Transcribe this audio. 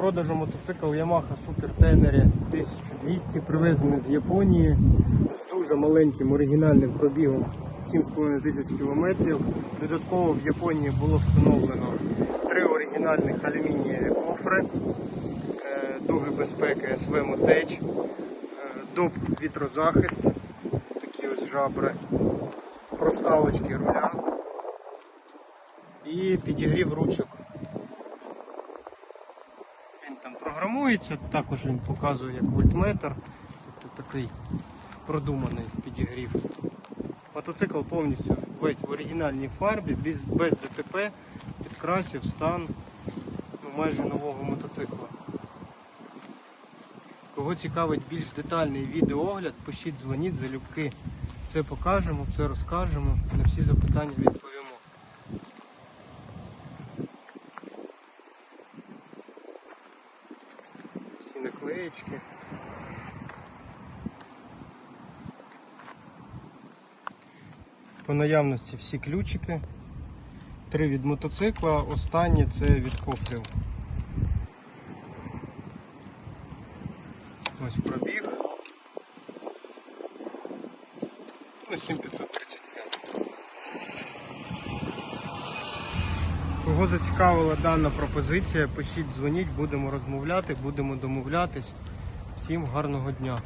продажу мотоцикл Yamaha Super Tenere 1200, привезений з Японії з дуже маленьким оригінальним пробігом 7,5 тисяч кілометрів. Додатково в Японії було встановлено три оригінальних алюмінієві кофри, е, дуги безпеки SV Motech, е, доп вітрозахист, такі ось жабри, проставочки руля і підігрів ручок. Він там програмується, також він показує як вольтметр, тобто такий продуманий підігрів. Мотоцикл повністю весь в оригінальній фарбі, без, без ДТП, підкрасів, стан ну, майже нового мотоцикла. Кого цікавить більш детальний відеоогляд, пишіть, дзвоніть, залюбки. Все покажемо, все розкажемо, на всі запитання відповімо. Всі наклеєчки. По наявності всі ключики. Три від мотоцикла, останні це від кофрів. Ось пробіг. Ну, 7535. Кого зацікавила дана пропозиція, пишіть, дзвоніть, будемо розмовляти, будемо домовлятись. Всім гарного дня!